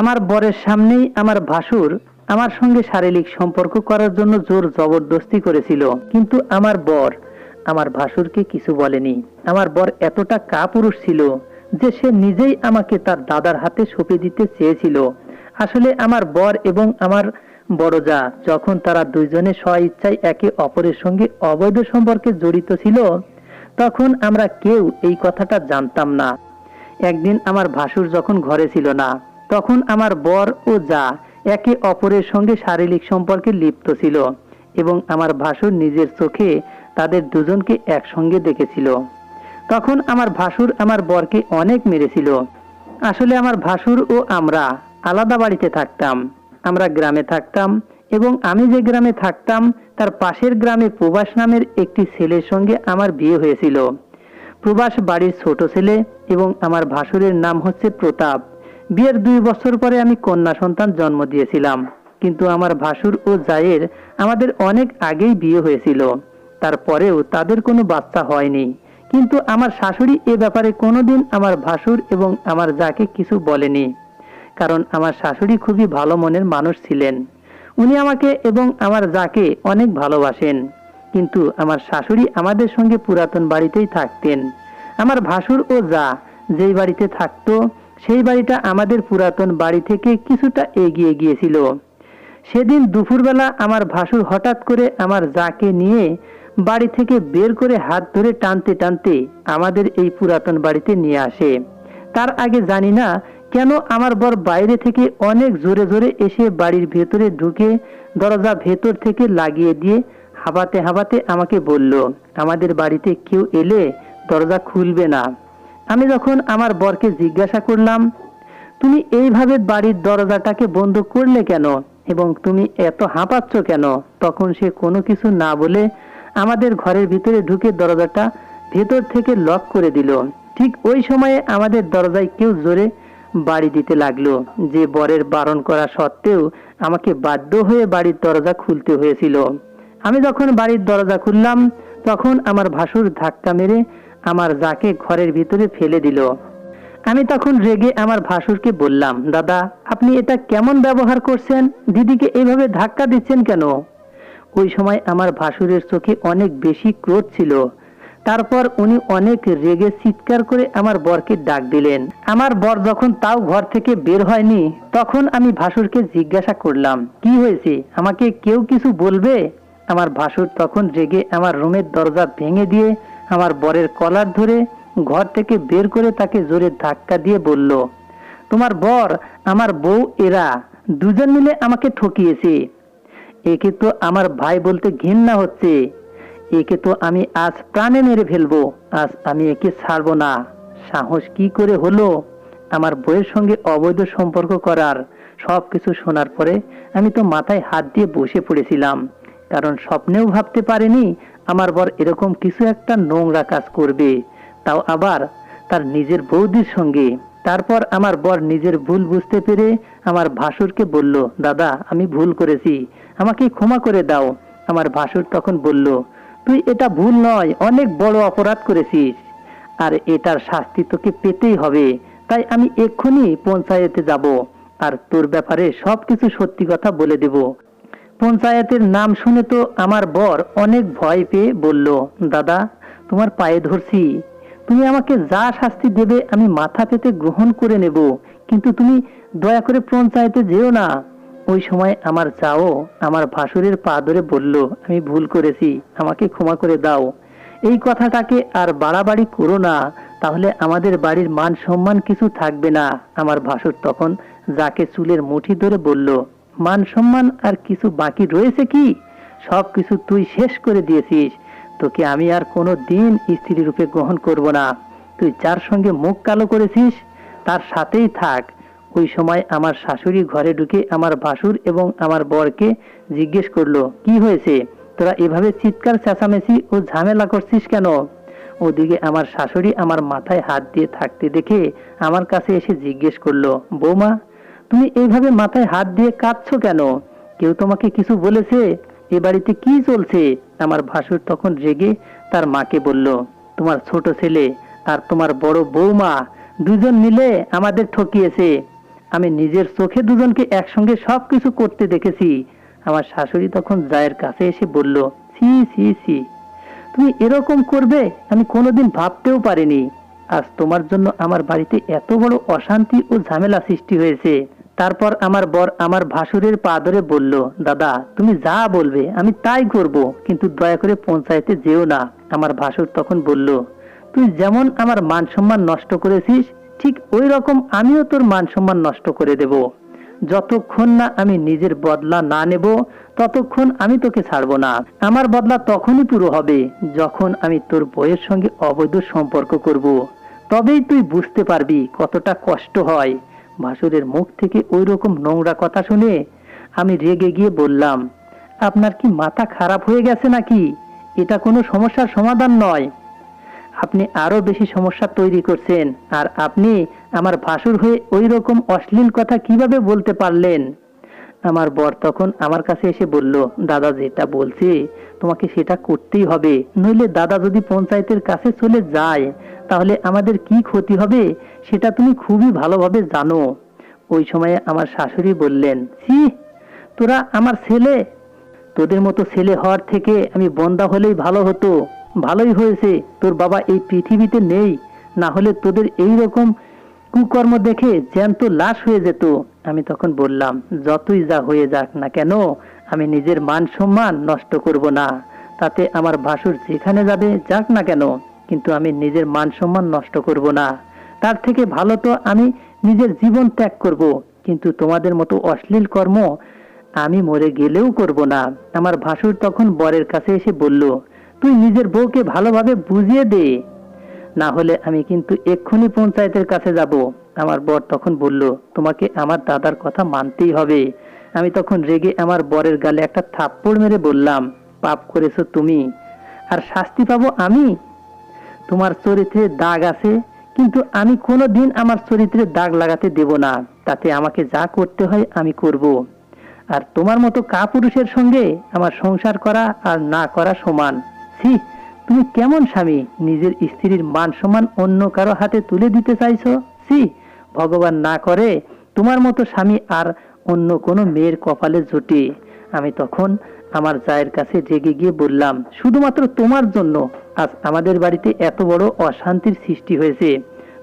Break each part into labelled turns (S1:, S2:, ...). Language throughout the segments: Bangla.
S1: আমার বরের সামনেই আমার ভাসুর আমার সঙ্গে শারীরিক সম্পর্ক করার জন্য জোর জবরদস্তি করেছিল। কিন্তু আমার বর, আমার ভাসুরকে কিছু বলেনি। আমার বর এতটা কাপুরুষ ছিল যে সে নিজেই আমাকে তার দাদার হাতে সঁপে দিতে চেয়েছিল। আসলে আমার বর এবং আমার বড় যা যখন তারা দুইজনে স্ব ইচ্ছায় একে অপরের সঙ্গে অবৈধ সম্পর্কে জড়িত ছিল, তখন আমরা কেউ এই কথাটা জানতাম না। একদিন আমার ভাসুর যখন ঘরে ছিল না তখন আমার বর ও যা একে অপরের সঙ্গে শারীরিক সম্পর্কে লিপ্ত ছিল এবং আমার ভাসুর নিজের চোখে তাদের দুজনকে একসঙ্গে দেখেছিল। তখন আমার ভাসুর আমার বরকে অনেক মেরেছিল। আসলে আমার ভাসুর ও আমরা আলাদা বাড়িতে থাকতাম। আমরা গ্রামে থাকতাম এবং আমি যে গ্রামে থাকতাম, তার পাশের গ্রামে প্রবাস নামের একটি ছেলের সঙ্গে আমার বিয়ে হয়েছিল। প্রবাস বাড়ির ছোট ছেলে এবং আমার ভাসুরের নাম হচ্ছে প্রতাপ। বিয়ের দুই বছর পরে আমি কন্যা সন্তান জন্ম দিয়েছিলাম। কিন্তু আমার ভাসুর ও জায়ের আমাদের অনেক আগেই বিয়ে হয়েছিল। তারপরেও তাদের কোনো বাচ্চা হয়নি। কিন্তু আমার শাশুড়ি এ ব্যাপারে কোনোদিন আমার ভাসুর এবং আমার যাকে কিছু বলেনি। কারণ আমার শাশুড়ি খুবই ভালো মনের মানুষ ছিলেন। উনি আমাকে এবং আমার যাকে অনেক ভালোবাসেন। কিন্তু আমার শাশুড়ি আমাদের সঙ্গে পুরাতন বাড়িতেই থাকতেন। আমার ভাসুর ও যা যেই বাড়িতে থাকতো সেই বাড়িটা আমাদের পুরাতন বাড়ি থেকে কিছুটা এগিয়ে গিয়েছিল। সেদিন দুপুরবেলা আমার ভাসুর হঠাৎ করে আমার যাকে নিয়ে বাড়ি থেকে বের করে হাত ধরে টানতে টানতে আমাদের এই পুরাতন বাড়িতে নিয়ে আসে। তার আগে জানি না কেন আমার বর বাইরে থেকে অনেক জোরে জোরে এসে বাড়ির ভেতরে ঢুকে দরজা ভেতর থেকে লাগিয়ে দিয়ে হাবাতে হাবাতে আমাকে বলল, আমাদের বাড়িতে কেউ এলে দরজা খুলবে না। আমি যখন আমার বরকে জিজ্ঞাসা করলাম, তুমি এইভাবে বাড়ির দরজাটাকে বন্ধ করলে কেন? এবং তুমি এত হাঁপাচ্ছ কেন? তখন সে কোনো কিছু না বলে আমাদের ঘরের ভিতরে ঢুকে দরজাটা ভেতর থেকে লক করে দিল। ঠিক ওই সময়ে আমাদের দরজায় কেউ জোরে বাড়ি দিতে লাগল। যে বরের বারণ করা সত্ত্বেও আমাকে বাধ্য হয়ে বাড়ির দরজা খুলতে হয়েছিল। আমি যখন বাড়ির দরজা খুললাম, তখন আমার ভাসুর ধাক্কা মেরে আমার যাকে ঘরের ভিতরে ফেলে দিল। আমি তখন রেগে আমার ভাসুরকে বললাম, দাদা, আপনি এটা কেমন ব্যবহার করছেন? দিদিকে এইভাবে ধাক্কা দিচ্ছেন কেন? ওই সময় আমার ভাসুরের চোখে অনেক বেশি ক্রোধ ছিল। তারপর উনি অনেক রেগে চিৎকার করে আমার বরকে ডাক দিলেন। আমার বর যখন তাও ঘর থেকে বের হয়নি, তখন আমি ভাসুরকে জিজ্ঞাসা করলাম, কি হয়েছে? আমাকে কেউ কিছু বলবে? আমার ভাসুর তখন রেগে আমার রুমের দরজা ভেঙে দিয়ে আমার বরের কলার ধরে ঘর থেকে বের করে তাকে জোরে ধাক্কা দিয়ে বলল, তোমার বর আমার বউ এরা, দুজন মিলে আমাকে ঠকিয়েছে। একে তো আমার ভাই বলতে ঘৃণা হচ্ছে। একে তো আমি আজ প্রাণে মেরে ফেলব, আজ আমি একে ছাড়বো না। সাহস কি করে হলো? আমার বইয়ের সঙ্গে অবৈধ সম্পর্ক করার সব কিছু শোনার পরে আমি তো মাথায় হাত দিয়ে বসে পড়েছিলাম, কারণ স্বপ্নেও ভাবতে পারিনি আমার বর এরকম কিছু একটা নোংরা কাজ করবে, তাও আবার তার নিজের বৌদির সঙ্গে। তারপর আমার বর নিজের ভুল বুঝতে পেরে আমার ভাসুরকে বলল, দাদা, আমি ভুল করেছি, আমাকে ক্ষমা করে দাও। আমার ভাসুর তখন বলল, তুই এটা ভুল নয়, অনেক বড় অপরাধ করেছিস। আর এটার শাস্তি তোকে পেতেই হবে, তাই আমি এক্ষুনি পঞ্চায়েতে যাব, আর তোর ব্যাপারে সবকিছু সত্যি কথা বলে দেব। পঞ্চায়েতের নাম শুনে তো আমার বর অনেক ভয় পেয়ে বলল, দাদা, তোমার পায়ে ধরছি। তুমি আমাকে যা শাস্তি দেবে আমি মাথা পেতে গ্রহণ করে নেব, কিন্তু তুমি দয়া করে পঞ্চায়েতে যেও না। ওই সময় আমার চাও আমার ভাসুরের পা ধরে বলল, আমি ভুল করেছি, আমাকে ক্ষমা করে দাও। এই কথাটাকে আর বাড়াবাড়ি করো না, তাহলে আমাদের বাড়ির মান সম্মান কিছু থাকবে না। আমার ভাসুর তখন যাকে চুলের মুঠি ধরে বলল মান সম্মান আর কিছু বাকি রয়েছে কি? সব কিছু তুই শেষ করে দিয়েছিস। তোকে আমি আর কোনো দিন স্ত্রী রূপে গ্রহণ করব না। তুই যার সঙ্গে মুখ কালো করেছিস, তার সাথেই থাক। ওই সময় আমার শাশুড়ি ঘরে ঢুকে আমার বাসুর এবং আমার বরকে জিজ্ঞেস করল, কি হয়েছে? তোরা এভাবে চিৎকার চেঁচামেচি ও ঝামেলা করছিস কেন? ওদিকে আমার শাশুড়ি আমার মাথায় হাত দিয়ে থাকতে দেখে আমার কাছে এসে জিজ্ঞেস করল, বৌমা তুমি এইভাবে মাথায় হাত দিয়ে কাঁদছো কেন? কেউ তোমাকে কিছু বলেছে? এ বাড়িতে কি চলছে? আমার ভাসুর তখন রেগে তার মাকে বলল, তোমার ছোট ছেলে আর তোমার বড় বৌমা দুজন মিলে আমাদের ঠকিয়েছে। আমি নিজের চোখে দুজনকে একসঙ্গে সবকিছু করতে দেখেছি। আমার শাশুড়ি তখন জায়ের কাছে এসে বলল সি সি সি তুমি এরকম করবে আমি কোনোদিন ভাবতেও পারিনি। আজ তোমার জন্য আমার বাড়িতে এত বড় অশান্তি ও ঝামেলা সৃষ্টি হয়েছে। তারপর আমার বর আমার ভাসুরের পা ধরে বলল, দাদা, তুমি যা বলবে আমি তাই করব, কিন্তু দয়া করে পঞ্চায়েতে যেও না। আমার ভাসুর তখন বলল, তুই যেমন আমার মান সম্মান নষ্ট করেছিস, ঠিক ওই রকম আমিও তোর মান সম্মান নষ্ট করে দেব। যতক্ষণ না আমি নিজের বদলা না নেব, ততক্ষণ আমি তোকে ছাড়বো না। আমার বদলা তখনই পুরো হবে যখন আমি তোর বইয়ের সঙ্গে অবৈধ সম্পর্ক করব। তবেই তুই বুঝতে পারবি কতটা কষ্ট হয়। ভাসুরের মুখ থেকে ওই রকম নোংরা কথা শুনে আমি রেগে গিয়ে বললাম, আপনার কি মাথা খারাপ হয়ে গেছে নাকি? এটা কোনো সমস্যার সমাধান নয়। আপনি আরও বেশি সমস্যা তৈরি করছেন আর আপনি আমার ভাসুর হয়ে ওই রকম অশ্লীল কথা কীভাবে বলতে পারলেন? আমার বর তখন আমার কাছে এসে বলল, দাদা, যেটা বলছে তোমাকে সেটা করতেই হবে। নইলে দাদা যদি পঞ্চায়েতের কাছে চলে যায় তাহলে আমাদের কি ক্ষতি হবে সেটা তুমি খুবই ভালোভাবে জানো। ওই সময়ে আমার শাশুড়ি বললেন, ছি, তোরা আমার ছেলে। তোদের মতো ছেলে হওয়ার থেকে আমি বন্দা হলেই ভালো হতো। ভালোই হয়েছে, তোর বাবা এই পৃথিবীতে নেই। না হলে তোদের এই রকম কুকর্ম দেখে জ্যান্ত লাশ হয়ে যেত। আমি তখন বললাম, যতই যা হয়ে যাক না কেন, আমি নিজের মান সম্মান নষ্ট করব না। তাতে আমার ভাসুর যেখানে যাবে যাক না কেন। কিন্তু আমি নিজের মান সম্মান নষ্ট করব না। তার থেকে ভালো তো আমি নিজের জীবন ত্যাগ করব, কিন্তু তোমাদের মতো অশ্লীল কর্ম আমি মরে গেলেও করব না। আমার ভাসুর তখন বরের কাছে এসে বলল, তুই নিজের বউকে ভালোভাবে বুঝিয়ে দে। না হলে আমি কিন্তু এক্ষুনি পঞ্চায়েতের কাছে যাব। আমার বর তখন বলল, তোমাকে আমার দাদার কথা মানতেই হবে। আমি তখন রেগে আমার বরের গালে একটা থাপ্পড় মেরে বললাম, পাপ করেছ তুমি। আর শাস্তি পাবো আমি? তোমার চরিত্রে দাগ আছে, কিন্তু আমি কোনো দিন আমার চরিত্রে দাগ লাগাতে দেব না। তাতে আমাকে যা করতে হয় আমি করব। আর তোমার মতো কাপুরুষের সঙ্গে আমার সংসার করা আর না করা সমান। ছি, তুমি কেমন স্বামী? নিজের স্ত্রীর মান সম্মান অন্য কারও হাতে তুলে দিতে চাইছো? ছি, ভগবান না করে তোমার মতো স্বামী আর অন্য কোনো মেয়ের কপালে জোটে। আমি তখন আমার জায়ের কাছে জেগে গিয়ে বললাম, শুধুমাত্র তোমার জন্য আজ আমাদের বাড়িতে এত বড় অশান্তির সৃষ্টি হয়েছে।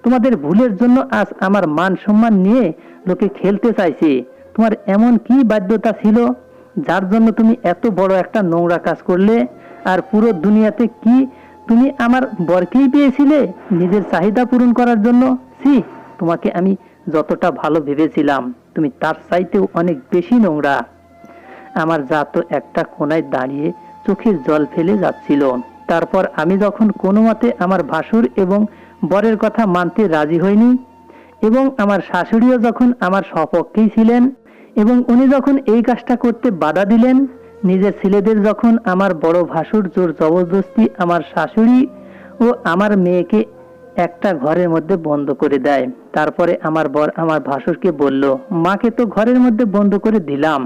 S1: তোমাদের ভুলের জন্য আজ আমার মান সম্মান নিয়ে লোকে খেলতে চাইছে। তোমার এমন কি বাধ্যতা ছিল? যার জন্য তুমি এত বড় একটা নোংরা কাজ করলে? আর পুরো দুনিয়াতে কি তুমি আমার বরকেই পেয়েছিলে নিজের চাহিদা পূরণ করার জন্য? সি তোমাকে আমি যতটা ভালো ভেবেছিলাম, তুমি তার চাইতেও অনেক বেশি নোংরা। আমার জাত একটা কোনায় দাঁড়িয়ে চোখের জল ফেলে যাচ্ছিল। তারপর আমি যখন কোনো মতে আমার ভাসুর এবং বরের কথা মানতে রাজি হইনি, এবং আমার শাশুড়িও যখন আমার সপক্ষেই ছিলেন, এবং উনি যখন এই কাজটা করতে বাধা দিলেন, নিজের ছেলেদের যখন আমার বড় ভাসুর জোর জবরদস্তি আমার শাশুড়ি ও আমার মেয়েকে একটা ঘরের মধ্যে বন্ধ করে দেয়। তারপরে আমার বর আমার ভাসুরকে বলল, মাকে তো ঘরের মধ্যে বন্ধ করে দিলাম।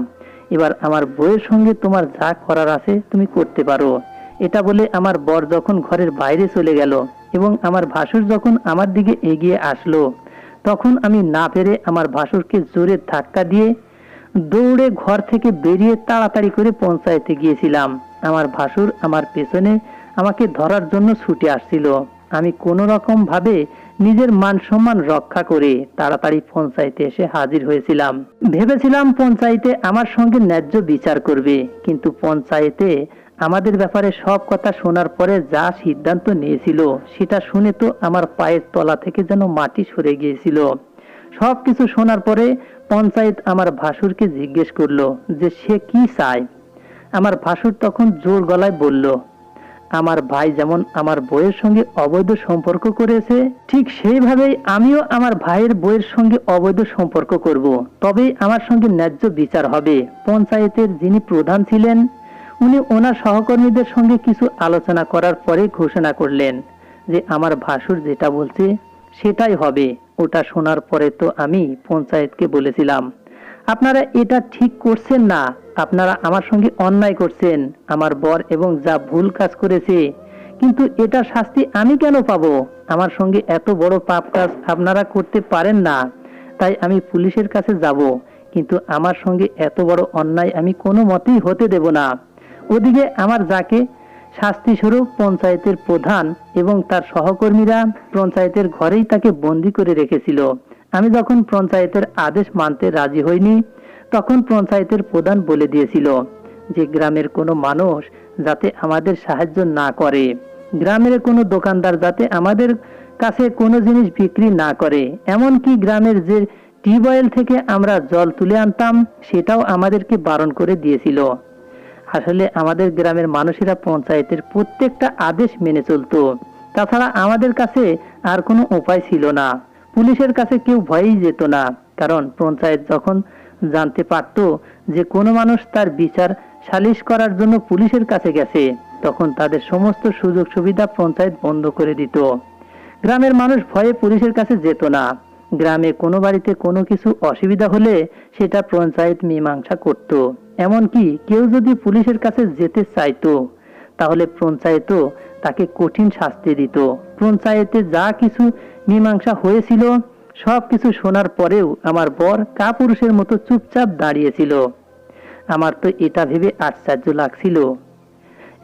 S1: এবার আমার বউয়ের সঙ্গে তোমার যা করার আছে তুমি করতে পারো। এটা বলে আমার বর যখন ঘরের বাইরে চলে গেল এবং আমার ভাসুর যখন আমার দিকে এগিয়ে আসলো, তখন আমি না পেরে আমার ভাসুরকে জোরে ধাক্কা দিয়ে দৌড়ে ঘর থেকে বেরিয়ে তাড়াতাড়ি করে পঞ্চায়েতে গিয়েছিলাম। আমার ভাসুর আমার পেছনে আমাকে ধরার জন্য ছুটে আসছিল। আমি কোনো রকম ভাবে নিজের মান সম্মান রক্ষা করে তাড়াতাড়ি পঞ্চায়েতে এসে হাজির হয়েছিলাম। ভেবেছিলাম পঞ্চায়েতে আমার সঙ্গে ন্যায্য বিচার করবে, কিন্তু পঞ্চায়েতে আমাদের ব্যাপারে সব কথা শোনার পরে যা সিদ্ধান্ত নিয়েছিল, সেটা শুনে তো আমার পায়ের তলা থেকে যেন মাটি সরে গিয়েছিল। সব কিছু শোনার পরে পঞ্চায়েত আমার ভাসুরকে জিজ্ঞেস করল যে সে কি চায়? আমার ভাসুর তখন জোর গলায় বলল আমার ভাই যেমন আমার বইয়ের সঙ্গে অবৈধ সম্পর্ক করেছে, ঠিক সেইভাবেই আমিও আমার ভাইয়ের বইয়ের সঙ্গে অবৈধ সম্পর্ক করব। তবেই আমার সঙ্গে ন্যায্য বিচার হবে। পঞ্চায়েতের যিনি প্রধান ছিলেন, উনি ওনার সহকর্মীদের সঙ্গে কিছু আলোচনা করার পরে ঘোষণা করলেন যে আমার ভাসুর যেটা বলছে সেটাই হবে। ওটা শোনার পরে তো আমি পঞ্চায়েতকে বলেছিলাম। আপনারা এটা ঠিক করছেন না। আপনারা আমার সঙ্গে অন্যায় করছেন। আমার বর এবং যা ভুল কাজ করেছে। কিন্তু এটার শাস্তি আমি কেন পাব? আমার সঙ্গে এত বড় পাপ কাজ আপনারা করতে পারেন না। তাই আমি পুলিশের কাছে যাব। কিন্তু আমার সঙ্গে এত বড় অন্যায় আমি কোনো মতেই হতে দেব না। ওদিকে আমার যাকে শাস্তি স্বরূপ পঞ্চায়েতের প্রধান এবং তার সহকর্মীরা পঞ্চায়েতের ঘরেই তাকে বন্দি করে রেখেছিল। আমি যখন পঞ্চায়েতের আদেশ মানতে রাজি হইনি, তখন পঞ্চায়েতের প্রধান বলে দিয়েছিল যে গ্রামের কোনো মানুষ যাতে আমাদের সাহায্য না করে, গ্রামের কোনো দোকানদার যাতে আমাদের কাছে কোনো জিনিস বিক্রি না করে, এমনকি গ্রামের যে টিউবওয়েল থেকে আমরা জল তুলে আনতাম, সেটাও আমাদেরকে বারণ করে দিয়েছিল। আসলে আমাদের গ্রামের মানুষেরা পঞ্চায়েতের প্রত্যেকটা আদেশ মেনে চলতো, তাছাড়া আমাদের কাছে আর কোনো উপায় ছিল না। পুলিশের কাছে কেউ ভয়েই যেত না। কারণ পঞ্চায়েত যখন জানতে পারতো যে কোনো মানুষ তার বিচার সালিশ করার জন্য পুলিশের কাছে গেছে, তখন তাদের সমস্ত সুযোগ সুবিধা পঞ্চায়েত বন্ধ করে দিত। গ্রামের মানুষ ভয়ে পুলিশের কাছে যেত না। গ্রামে কোনো বাড়িতে কোনো কিছু অসুবিধা হলে সেটা পঞ্চায়েত মীমাংসা করত। এমনকি কেউ যদি পুলিশের কাছে যেতে চাইতো, তাহলে পঞ্চায়েতও তাকে কঠিন শাস্তি দিত। পঞ্চায়েতে যা কিছু মীমাংসা হয়েছিল, সব কিছু শোনার পরেও আমার বর কাপুরুষের মতো চুপচাপ দাঁড়িয়েছিল। আমার তো এটা ভেবে আশ্চর্য লাগছিল।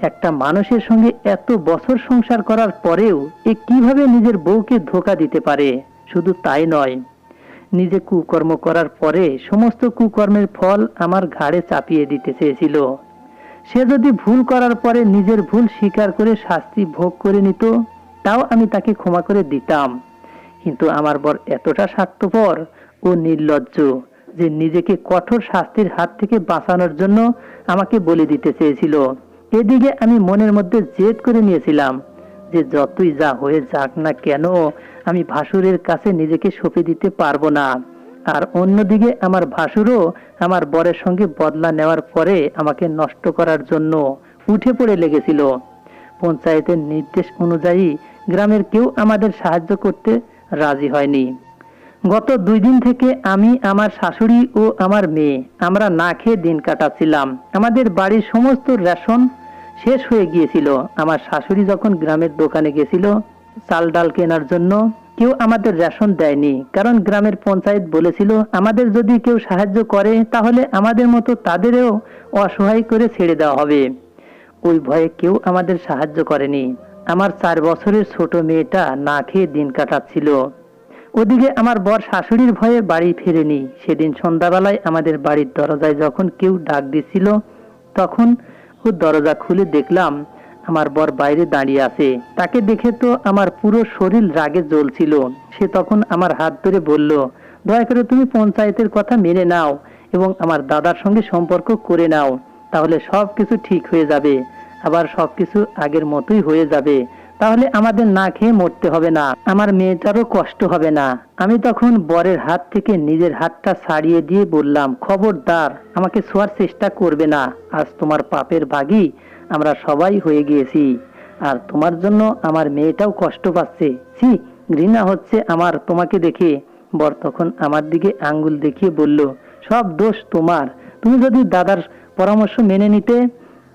S1: একটা মানুষের সঙ্গে এত বছর সংসার করার পরেও এ কীভাবে নিজের বউকে ধোকা দিতে পারে? শুধু তাই নয়, নিজে কুকর্ম করার পরে সমস্ত কুকর্মের ফল আমার ঘাড়ে চাপিয়ে দিতে চেয়েছিল। সে যদি ভুল করার পরে নিজের ভুল স্বীকার করে শাস্তি ভোগ করে নিত, তাও আমি তাকে ক্ষমা করে দিতাম। কিন্তু আমার বর এতটা স্বার্থপর ও নির্লজ্জ যে নিজেকে কঠোর শাস্তির হাত থেকে বাঁচানোর জন্য আমাকে বলে দিতে চেয়েছিল। এদিকে আমি মনের মধ্যে জেদ করে নিয়েছিলাম যে যতই যা হয়ে যাক না কেন, আমি ভাসুরের কাছে নিজেকে সঁপে দিতে পারব না। আর অন্যদিকে আমার ভাসুরও আমার বরের সঙ্গে বদলা নেওয়ার পরে আমাকে নষ্ট করার জন্য উঠে পড়ে লেগেছিল। পঞ্চায়েতের নির্দেশ অনুযায়ী গ্রামের কেউ আমাদের সাহায্য করতে রাজি হয়নি। গত দুই দিন থেকে আমি, আমার শাশুড়ি ও আমার মেয়ে, আমরা না খেয়ে দিন কাটাচ্ছিলাম। আমাদের বাড়ির সমস্ত রেশন শেষ হয়ে গিয়েছিল। আমার শাশুড়ি যখন গ্রামের দোকানে গেছিল, চাল ডাল কেনার জন্য কেউ আমাদের রেশন দেয়নি, কারণ গ্রামের পঞ্চায়েত বলেছিল, আমাদের যদি কেউ সাহায্য করে, তাহলে আমাদের মতো তাদেরও অসহায় করে ছেড়ে দেওয়া হবে। ওই ভয়ে কেউ আমাদের সাহায্য করেনি। আমার চার বছরের ছোট মেয়েটা না খেয়ে দিন কাটাচ্ছিল। ওদিকে আমার বর শাশুড়ির ভয়ে বাড়ি ফিরেনি। সেদিন সন্ধ্যাবেলায় আমাদের বাড়ির দরজায় যখন কেউ ডাক দিছিল, তখন ও দরজা খুলে দেখলাম আমার বর বাইরে দাঁড়িয়ে আছে। তাকে দেখে তো আমার পুরো শরীর রাগে জ্বলছিল। সে তখন আমার হাত ধরে বলল, দয়া করে তুমি পঞ্চায়েতের কথা মেনে নাও এবং আমার দাদার সঙ্গে সম্পর্ক করে নাও। তাহলে সব কিছু ঠিক হয়ে যাবে। আবার সবকিছু আগের মতোই হয়ে যাবে। তাহলে আমাদের না খেয়ে মরতে হবে না। আমার মেয়েটারও কষ্ট হবে না। আমি তখন বরের হাত থেকে নিজের হাতটা ছাড়িয়ে দিয়ে বললাম, খবরদার, আমাকে ছোঁয়ার চেষ্টা করবে না। আজ তোমার পাপের ভাগী আমরা সবাই হয়ে গিয়েছি। আর তোমার জন্য আমার মেয়েটাও কষ্ট পাচ্ছে। ছি, ঘৃণা হচ্ছে আমার তোমাকে দেখে। বর তখন আমার দিকে আঙ্গুল দেখিয়ে বলল, সব দোষ তোমার। তুমি যদি দাদার পরামর্শ মেনে নিতে,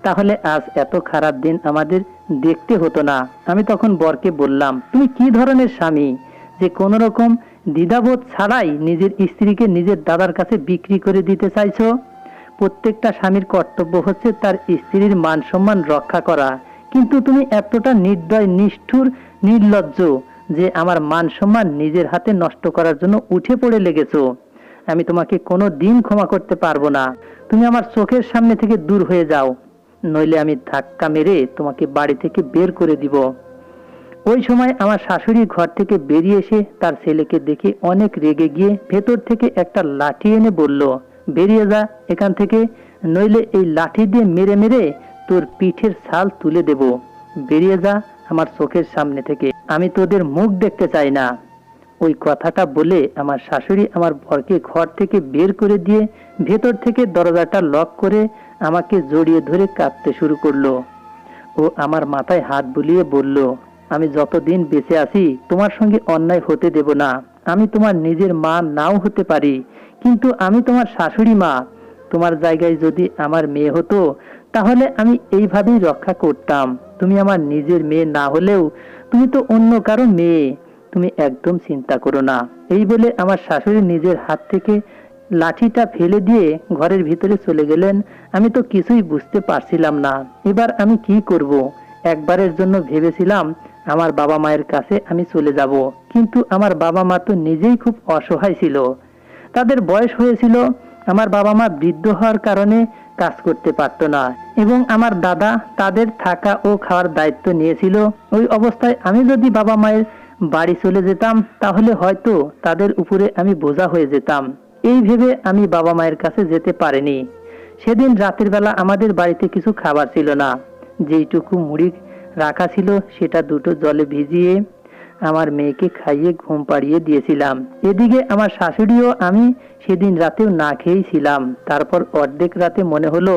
S1: তাহলে আজ এত খারাপ দিন আমাদের দেখতে হতো না। আমি তখন বরকে বললাম, তুমি কি ধরনের স্বামী? যে কোন রকম দ্বিধাবোধ ছাড়াই নিজের স্ত্রীকে নিজের দাদার কাছে বিক্রি করে দিতে চাইছো? প্রত্যেকটা স্বামীর কর্তব্য হচ্ছে তার স্ত্রীর মান সম্মান রক্ষা করা। কিন্তু তুমি এতটা নির্দয়, নিষ্ঠুর, নির্লজ্জ যে আমার মান সম্মান নিজের হাতে নষ্ট করার জন্য উঠে পড়ে লেগেছো। আমি তোমাকে কোনো দিন ক্ষমা করতে পারব না। তুমি আমার চোখের সামনে থেকে দূর হয়ে যাও, নইলে আমি ধাক্কা মেরে তোমাকে বাড়ি থেকে বের করে দিব। ওই সময় আমার শাশুড়ি ঘর থেকে বেরিয়ে এসে তার ছেলেকে দেখে অনেক রেগে গিয়ে ভেতর থেকে একটা লাঠি এনে বলল বেরিয়ে যা এখান থেকে, নইলে এই লাঠি দিয়ে মেরে মেরে তোর পিঠের ছাল তুলে দেব। বেরিয়ে যা আমার চোখের সামনে থেকে। আমি তোদের মুখ দেখতে চাই না। ওই কথাটা বলে আমার শাশুড়ি আমার বরকে ঘর থেকে বের করে দিয়ে ভেতর থেকে দরজাটা লক করে আমাকে জড়িয়ে ধরে কাঁদতে শুরু করল। ও আমার মাথায় হাত বুলিয়ে বলল, আমি যতদিন বেঁচে আছি, তোমার সঙ্গে অন্যায় হতে দেব না। আমি তোমার নিজের মা নাও হতে পারি। কিন্তু আমি তোমার শাশুড়ি মা। তোমার জায়গায় যদি আমার মেয়ে হতো, তাহলে আমি এইভাবেই রক্ষা করতাম। তুমি আমার নিজের মেয়ে না হলেও তুমি তো অন্য কারও মেয়ে। তুমি একদম চিন্তা করো না। এই বলে আমার শাশুড়ি নিজের হাত থেকে লাঠিটা ফেলে দিয়ে ঘরের ভিতরে চলে গেলেন। আমি তো কিছুই বুঝতে পারছিলাম না। এবার আমি কি করব? একবারের জন্য ভেবেছিলাম আমার বাবা মায়ের কাছে আমি চলে যাব। কিন্তু আমার বাবা মা তো নিজেই খুব অসহায় ছিল। তাদের বয়স হয়েছিল আমার বাবা মা বৃদ্ধ হওয়ার কারণে কাজ করতে পারতো না এবং আমার দাদা তাদের থাকা ও খাওয়ার দায়িত্ব নিয়েছিল। ওই অবস্থায় আমি যদি বাবা মায়ের বাড়ি চলে যেতাম, তাহলে হয়তো তাদের উপরে আমি বোঝা হয়ে যেতাম। এই ভেবে আমি বাবা মায়ের কাছে যেতে পারিনি। সেদিন রাতের বেলা আমাদের বাড়িতে কিছু খাবার ছিল না। যেইটুকু মুড়ি রাখা ছিল, সেটা দুটো জলে ভিজিয়ে আমার মেয়েকে খাইয়ে ঘুম পাড়িয়ে দিয়েছিলাম। এদিকে আমার শাশুড়িও আমি সেদিন রাতেও না খেয়েই ছিলাম তারপর অর্ধেক রাতে মনে হলো,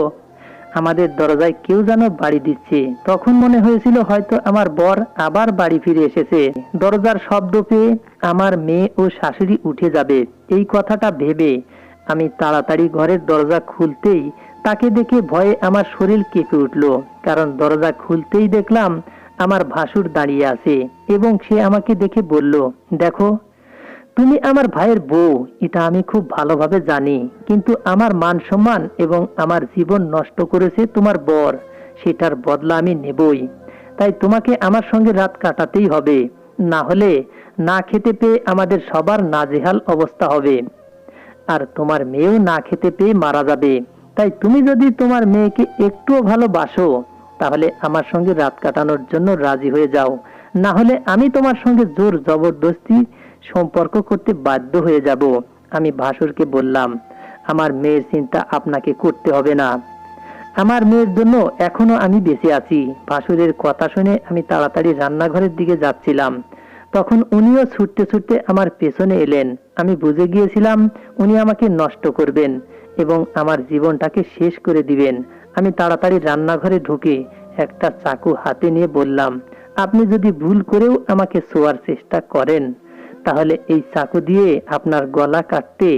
S1: আমাদের দরজায় কেউ যেন বাড়ি দিচ্ছে। তখন মনে হয়েছিল হয়তো আমার বর আবার বাড়ি ফিরে এসেছে। দরজার শব্দ পেয়ে আমার মেয়ে ও শাশুড়ি উঠে যাবে। এই কথাটা ভেবে আমি তাড়াতাড়ি ঘরের দরজা খুলতেই তাকে দেখে ভয়ে আমার শরীর কেঁপে উঠল। কারণ দরজা খুলতেই দেখলাম আমার ভাসুর দাঁড়িয়ে আছে এবং সে আমাকে দেখে বলল, দেখো, তুমি আমার ভাইয়ের বউ, এটা আমি খুব ভালোভাবে জানি, কিন্তু আমার মান সম্মান এবং আমার জীবন নষ্ট করেছে তোমার বর, সেটার বদলা আমি নেবই। তাই তোমাকে আমার সঙ্গে রাত কাটাতেই হবে, না হলে না খেতে পেয়ে আমাদের সবার নাজেহাল অবস্থা হবে। আর তোমার মেয়েও না খেতে পেয়ে মারা যাবে। তাই তুমি যদি তোমার মেয়েকে একটুও ভালোবাসো তাহলে আমার সঙ্গে রাত কাটানোর জন্য রাজি হয়ে যাও। না হলে আমি তোমার সঙ্গে জোর জবরদস্তি সম্পর্ক করতে বাধ্য হয়ে যাব, আমি ভাসুরকে বললাম। আমার মেয়ের চিন্তা আপনাকে করতে হবে না। আমার মেয়ের জন্য এখনও আমি বেঁচে আছি। ভাসুরের কথা শুনে আমি তাড়াতাড়ি রান্নাঘরের দিকে যাচ্ছিলাম। তখন উনিও ছুটতে ছুটতে আমার পেছনে এলেন। আমি বুঝে গিয়েছিলাম উনি আমাকে নষ্ট করবেন এবং আমার জীবনটাকে শেষ করে দিবেন। আমি তাড়াতাড়ি রান্নাঘরে ঢুকে একটা চাকু হাতে নিয়ে বললাম, আপনি যদি ভুল করেও আমাকে শোয়ার চেষ্টা করেন, তাহলে এই চাকু দিয়ে আপনার গলা কাটতে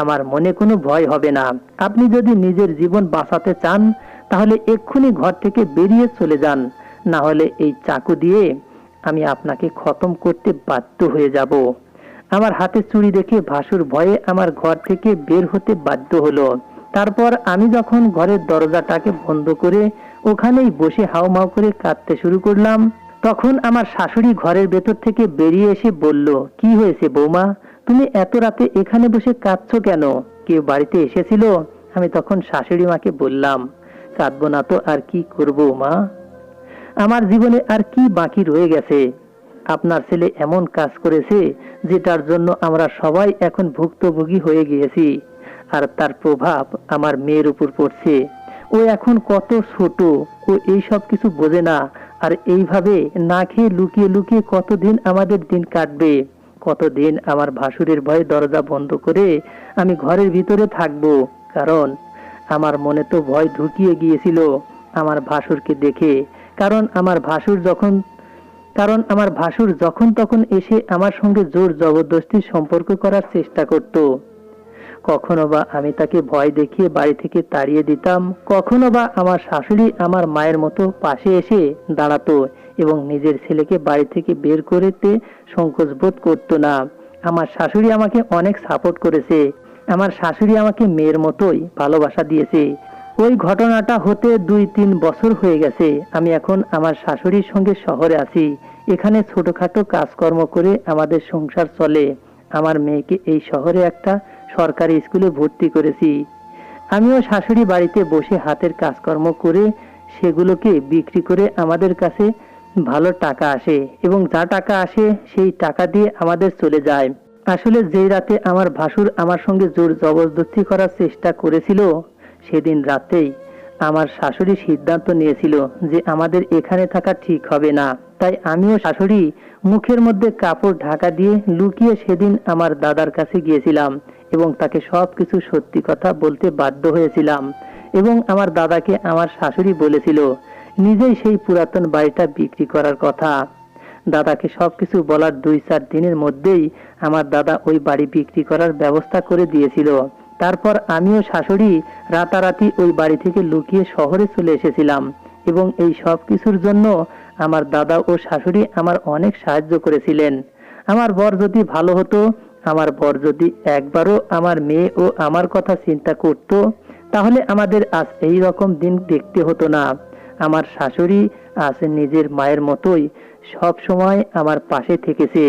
S1: আমার মনে কোনো ভয় হবে না। আপনি যদি নিজের জীবন বাঁচাতে চান, তাহলে এক্ষুনি ঘর থেকে বেরিয়ে চলে যান। না হলে এই চাকু দিয়ে আমি আপনাকে খতম করতে বাধ্য হয়ে যাব। আমার হাতে চুড়ি দেখে ভাসুর ভয়ে আমার ঘর থেকে বের হতে বাধ্য হলো। তারপর আমি যখন ঘরের দরজাটাকে বন্ধ করে ওখানেই বসে হাউমাউ করে কাঁদতে শুরু করলাম, তখন আমার শাশুড়ি ঘরের ভেতর থেকে বেরিয়ে এসে বলল, কি হয়েছে বৌমা? তুমি এত রাতে এখানে বসে কাঁদছো কেন? কেউ বাড়িতে এসেছিল? আমি তখন শাশুড়ি মাকে বললাম, কাঁদবো না তো, আর কি করব মা? আমার জীবনে আর কি বাকি রয়ে গেছে? আপনার ছেলে এমন কাজ করেছে, যেটার জন্য আমরা সবাই এখন ভুক্তভোগী হয়ে গিয়েছি। আর তার প্রভাব আমার মেয়ের উপর পড়ছে। ও এখন কত ছোট, ও এই সব কিছু বোঝে না। আর এইভাবে না খেয়ে লুকিয়ে লুকিয়ে কতদিন আমাদের দিন কাটবে? কতদিন আমার ভাসুরের ভয়ে দরজা বন্ধ করে আমি ঘরের ভিতরে থাকব? কারণ আমার মনে তো ভয় ঢুকিয়ে গিয়েছিল আমার ভাসুরকে দেখে। কারণ আমার ভাসুর যখন, কারণ আমার ভাসুর যখন তখন এসে আমার সঙ্গে জোর জবরদস্তি সম্পর্ক করার চেষ্টা করত। কখনো বা আমি তাকে ভয় দেখিয়ে বাড়ি থেকে তাড়িয়ে দিতাম, কখনো বা আমার শাশুড়ি আমার মায়ের মতো পাশে এসে দাঁড়াতো এবং নিজের ছেলেকে বাড়ি থেকে বের করতে সংকোচ বোধ করতো না। আমার শাশুড়ি আমাকে অনেক সাপোর্ট করেছে। আমার শাশুড়ি আমাকে মেয়ের মতোই ভালোবাসা দিয়েছে। ওই ঘটনাটা হতে দুই তিন বছর হয়ে গেছে। আমি এখন আমার শাশুড়ির সঙ্গে শহরে আছি। এখানে ছোটখাটো কাজকর্ম করে আমাদের সংসার চলে। আমার মেয়েকে এই শহরে একটা সরকারি স্কুলে ভর্তি করেছি। আমিও শাশুড়ি বাড়িতে বসে হাতের কাজকর্ম করে সেগুলোকে বিক্রি করে আমাদের কাছে ভালো টাকা আসে এবং যা টাকা আসে সেই টাকা দিয়ে আমাদের চলে যায়। আসলে যেই রাতে আমার ভাসুর আমার সঙ্গে জোর জবরদস্তি করার চেষ্টা করেছিল, সেদিন রাতেই আমার শাশুড়ি সিদ্ধান্ত নিয়েছিল যে আমাদের এখানে থাকা ঠিক হবে না। তাই আমিও শাশুড়ি মুখের মধ্যে কাপড় ঢাকা দিয়ে লুকিয়ে সেদিন আমার দাদার কাছে গিয়েছিলাম এবং তাকে সব কিছু সত্যি কথা বলতে বাধ্য হয়েছিলাম এবং আমার দাদাকে আমার শাশুড়ি বলেছিল, নিজেই সেই পুরাতন বাড়িটা বিক্রি করার কথা। দাদাকে সবকিছু বলার দুই চার দিনের মধ্যেই আমার দাদা ওই বাড়ি বিক্রি করার ব্যবস্থা করে দিয়েছিল। তারপর আমিও শাশুড়ি রাতারাতি ওই বাড়ি থেকে লুকিয়ে শহরে চলে এসেছিলাম এবং এই সব কিছুর জন্য আমার দাদা ও শাশুড়ি আমার অনেক সাহায্য করেছিলেন। আমার বর যদি ভালো হতো, আমার বর যদি একবারও আমার মেয়ে ও আমার কথা চিন্তা করত, তাহলে আমাদের আজ এই রকম দিন দেখতে হতো না। আমার শাশুড়ি আজ নিজের মায়ের মতোই সব সময় আমার পাশে থেকেছে।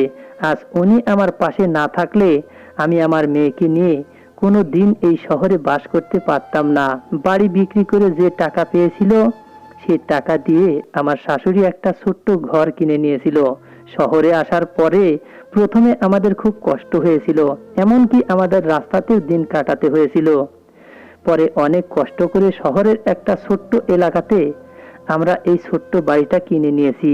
S1: আজ উনি আমার পাশে না থাকলে আমি আমার মেয়েকে নিয়ে কোনো দিন এই শহরে বাস করতে পারতাম না। বাড়ি বিক্রি করে যে টাকা পেয়েছিল, সে টাকা দিয়ে আমার শাশুড়ি একটা ছোট্ট ঘর কিনে নিয়েছিল। শহরে আসার পরে প্রথমে আমাদের খুব কষ্ট হয়েছিল, এমনকি আমাদের রাস্তাতেও দিন কাটাতে হয়েছিল। পরে অনেক কষ্ট করে শহরের একটা ছোট্ট এলাকাতে আমরা এই ছোট্ট বাড়িটা কিনে নিয়েছি।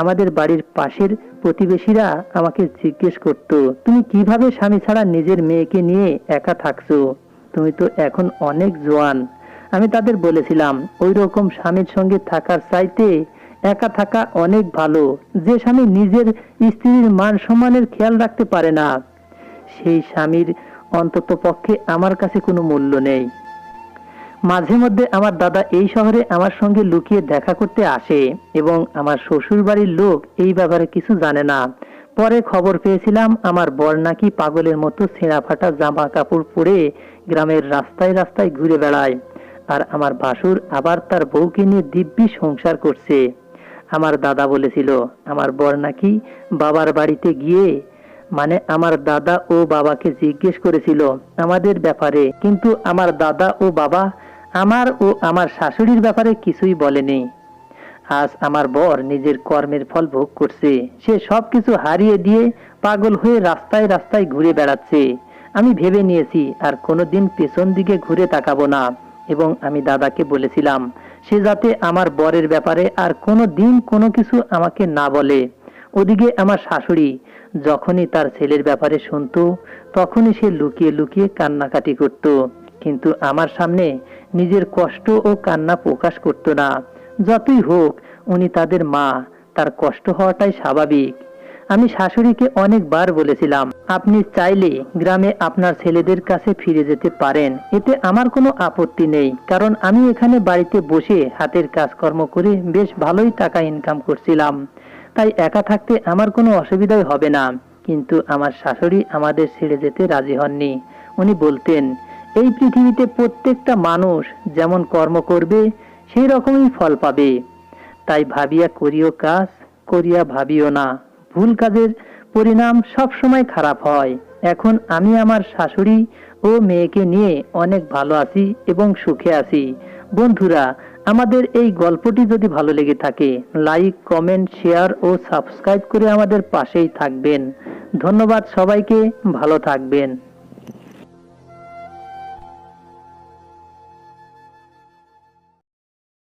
S1: আমাদের বাড়ির পাশের প্রতিবেশীরা আমাকে জিজ্ঞেস করত, তুমি কীভাবে স্বামী ছাড়া নিজের মেয়েকে নিয়ে একা থাকছো? তুমি তো এখন অনেক জোয়ান। আমি তাদের বলেছিলাম ওই রকম স্বামীর সঙ্গে থাকার চাইতে একা থাকা অনেক ভালো। যে স্বামী নিজের স্ত্রীর মান সম্মানের খেয়াল রাখতে পারে না, সেই স্বামীর অন্তত পক্ষে আমার কাছে কোনো মূল্য নেই। মাঝে মধ্যে আমার দাদা এই শহরে আমার সঙ্গে লুকিয়ে দেখা করতে আসে এবং আমার শ্বশুর বাড়ির লোক এই ব্যাপারে কিছু জানে না। পরে খবর পেয়েছিলাম আমার বর নাকি পাগলের মতো ছেঁড়া ফাটা জামা কাপড় পরে গ্রামের রাস্তায় রাস্তায় ঘুরে বেড়ায় আর আমার ভাসুর আবার তার বউকে নিয়ে দিব্যি সংসার করছে। আমার দাদা বলেছিল, আমার বর নাকি বাবার বাড়িতে গিয়ে মানে আমার দাদা ও বাবাকে জিজ্ঞেস করেছিল আমাদের ব্যাপারে। কিন্তু আমার দাদা ও বাবা আমার ও আমার শাশুড়ির ব্যাপারে কিছুই বলেনি। আজ আমার বর নিজের কর্মের ফল ভোগ করছে। সে সবকিছু হারিয়ে দিয়ে পাগল হয়ে রাস্তায় রাস্তায় ঘুরে বেড়াচ্ছে। আমি ভেবে নিয়েছি, আর কোনোদিন পেছন দিকে ঘুরে তাকাবো না। এবং আমি দাদাকে বলেছিলাম, সে যাতে আমার বরের ব্যাপারে আর কোনো দিন কোনো কিছু আমাকে না বলে। ওদিকে আমার শাশুড়ি, যখনই তার ছেলের ব্যাপারে শুনতো, তখনই সে লুকিয়ে লুকিয়ে কান্নাকাটি করত। কিন্তু আমার সামনে নিজের কষ্ট ও কান্না প্রকাশ করতো না। যতই হোক, উনি তাদের মা, তার কষ্ট হওয়াটাই স্বাভাবিক। আমি শাশুড়িকে অনেকবার বলেছিলাম, আপনি চাইলে গ্রামে আপনার ছেলেদের কাছে ফিরে যেতে পারেন। এতে আমার কোনো আপত্তি নেই, কারণ আমি এখানে বাড়িতে বসে হাতের কাজকর্ম করে বেশ ভালোই টাকা ইনকাম করছিলাম। তাই একা থাকতে আমার কোনো অসুবিধাই হবে না। কিন্তু আমার শাশুড়ি আমাদের ছেড়ে যেতে রাজি হননি। উনি বলতেন এই পৃথিবীতে প্রত্যেকটা মানুষ যেমন কর্ম করবে, সেই রকমই ফল পাবে। তাই ভাবিয়া করিও কাজ, করিয়া ভাবিও না। ভুল কাজের পরিণাম সব সময় খারাপ হয়। এখন আমি আমার শাশুড়ি ও মেয়েকে নিয়ে অনেক ভালো আছি এবং সুখে আছি। বন্ধুরা, আমাদের এই গল্পটি যদি ভালো লেগে থাকে, লাইক, কমেন্ট, শেয়ার ও সাবস্ক্রাইব করে আমাদের পাশেই থাকবেন। ধন্যবাদ সবাইকে, ভালো থাকবেন।